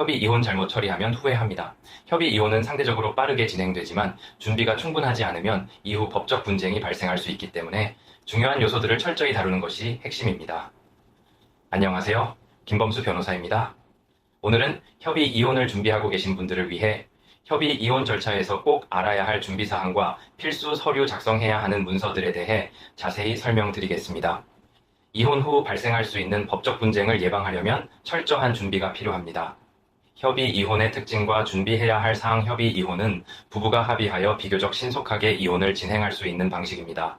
협의 이혼 잘못 처리하면 후회합니다. 협의 이혼은 상대적으로 빠르게 진행되지만 준비가 충분하지 않으면 이후 법적 분쟁이 발생할 수 있기 때문에 중요한 요소들을 철저히 다루는 것이 핵심입니다. 안녕하세요. 김범수 변호사입니다. 오늘은 협의 이혼을 준비하고 계신 분들을 위해 협의 이혼 절차에서 꼭 알아야 할 준비 사항과 필수 서류 작성해야 하는 문서들에 대해 자세히 설명드리겠습니다. 이혼 후 발생할 수 있는 법적 분쟁을 예방하려면 철저한 준비가 필요합니다. 협의 이혼의 특징과 준비해야 할 사항 협의 이혼은 부부가 합의하여 비교적 신속하게 이혼을 진행할 수 있는 방식입니다.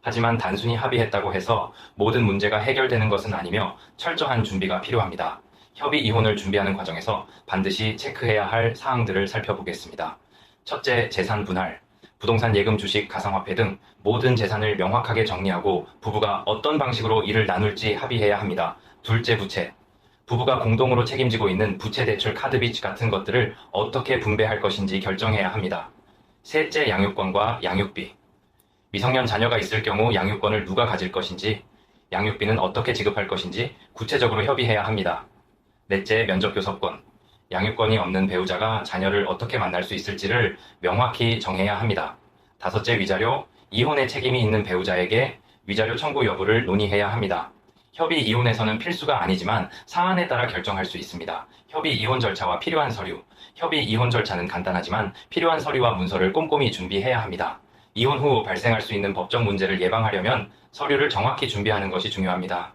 하지만 단순히 합의했다고 해서 모든 문제가 해결되는 것은 아니며 철저한 준비가 필요합니다. 협의 이혼을 준비하는 과정에서 반드시 체크해야 할 사항들을 살펴보겠습니다. 첫째, 재산 분할. 부동산 예금 주식 가상화폐 등 모든 재산을 명확하게 정리하고 부부가 어떤 방식으로 이를 나눌지 합의해야 합니다. 둘째, 부채. 부부가 공동으로 책임지고 있는 부채 대출 카드 빚 같은 것들을 어떻게 분배할 것인지 결정해야 합니다. 셋째, 양육권과 양육비. 미성년 자녀가 있을 경우 양육권을 누가 가질 것인지, 양육비는 어떻게 지급할 것인지 구체적으로 협의해야 합니다. 넷째, 면접교섭권. 양육권이 없는 배우자가 자녀를 어떻게 만날 수 있을지를 명확히 정해야 합니다. 다섯째, 위자료. 이혼의 책임이 있는 배우자에게 위자료 청구 여부를 논의해야 합니다. 협의 이혼에서는 필수가 아니지만 사안에 따라 결정할 수 있습니다. 협의 이혼 절차와 필요한 서류. 협의 이혼 절차는 간단하지만 필요한 서류와 문서를 꼼꼼히 준비해야 합니다. 이혼 후 발생할 수 있는 법적 문제를 예방하려면 서류를 정확히 준비하는 것이 중요합니다.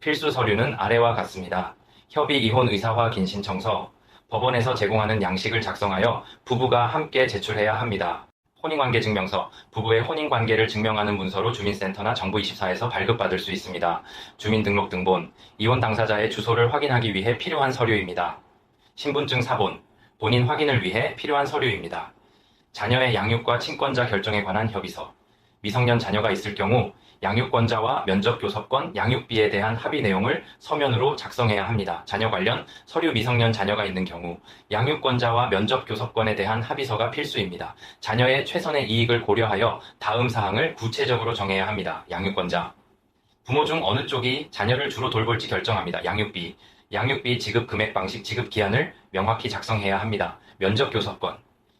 필수 서류는 아래와 같습니다. 협의 이혼 의사화 긴 신청서, 법원에서 제공하는 양식을 작성하여 부부가 함께 제출해야 합니다. 혼인관계 증명서, 부부의 혼인관계를 증명하는 문서로 주민센터나 정부24에서 발급받을 수 있습니다. 주민등록등본, 이혼 당사자의 주소를 확인하기 위해 필요한 서류입니다. 신분증 사본, 본인 확인을 위해 필요한 서류입니다. 자녀의 양육과 친권자 결정에 관한 협의서, 미성년 자녀가 있을 경우 양육권자와 면접교섭권, 양육비에 대한 합의 내용을 서면으로 작성해야 합니다. 자녀 관련 서류 미성년 자녀가 있는 경우 양육권자와 면접교섭권에 대한 합의서가 필수입니다. 자녀의 최선의 이익을 고려하여 다음 사항을 구체적으로 정해야 합니다. 양육권자. 부모 중 어느 쪽이 자녀를 주로 돌볼지 결정합니다. 양육비. 양육비 지급 금액 방식 지급 기한을 명확히 작성해야 합니다. 면접 교섭권.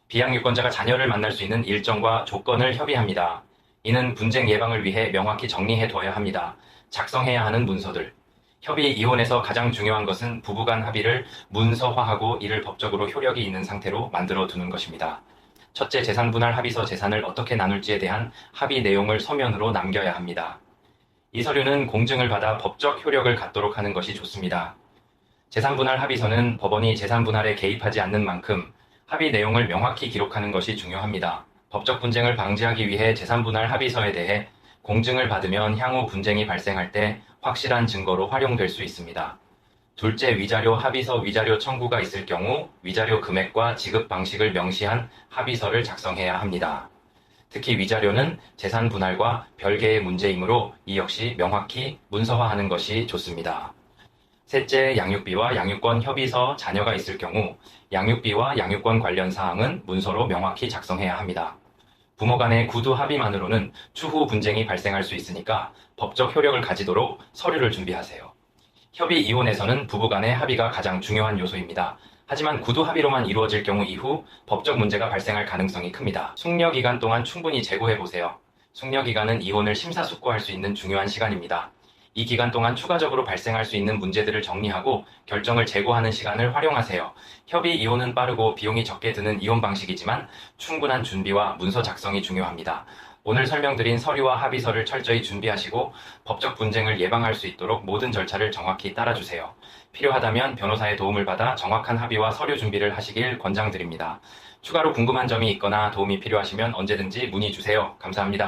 비양육권자가 자녀를 만날 수 있는 일정과 조건을 협의합니다. 이는 분쟁 예방을 위해 명확히 정리해 둬야 합니다. 작성해야 하는 문서들. 협의 이혼에서 가장 중요한 것은 부부간 합의를 문서화하고 이를 법적으로 효력이 있는 상태로 만들어 두는 것입니다. 첫째, 재산 분할 합의서 재산을 어떻게 나눌지에 대한 합의 내용을 서면으로 남겨야 합니다. 이 서류는 공증을 받아 법적 효력을 갖도록 하는 것이 좋습니다. 재산 분할 합의서는 법원이 재산 분할에 개입하지 않는 만큼 합의 내용을 명확히 기록하는 것이 중요합니다. 법적 분쟁을 방지하기 위해 재산 분할 합의서에 대해 공증을 받으면 향후 분쟁이 발생할 때 확실한 증거로 활용될 수 있습니다. 둘째, 위자료 합의서 위자료 청구가 있을 경우 위자료 금액과 지급 방식을 명시한 합의서를 작성해야 합니다. 특히 위자료는 재산 분할과 별개의 문제이므로 이 역시 명확히 문서화하는 것이 좋습니다. 셋째, 양육비와 양육권 협의서 자녀가 있을 경우 양육비와 양육권 관련 사항은 문서로 명확히 작성해야 합니다. 부모 간의 구두 합의만으로는 추후 분쟁이 발생할 수 있으니까 법적 효력을 가지도록 서류를 준비하세요. 협의 이혼에서는 부부 간의 합의가 가장 중요한 요소입니다. 하지만 구두 합의로만 이루어질 경우 이후 법적 문제가 발생할 가능성이 큽니다. 숙려 기간 동안 충분히 재고해 보세요. 숙려 기간은 이혼을 심사숙고할 수 있는 중요한 시간입니다. 이 기간 동안 추가적으로 발생할 수 있는 문제들을 정리하고 결정을 재고하는 시간을 활용하세요. 협의 이혼은 빠르고 비용이 적게 드는 이혼 방식이지만 충분한 준비와 문서 작성이 중요합니다. 오늘 설명드린 서류와 합의서를 철저히 준비하시고 법적 분쟁을 예방할 수 있도록 모든 절차를 정확히 따라주세요. 필요하다면 변호사의 도움을 받아 정확한 합의와 서류 준비를 하시길 권장드립니다. 추가로 궁금한 점이 있거나 도움이 필요하시면 언제든지 문의 주세요. 감사합니다.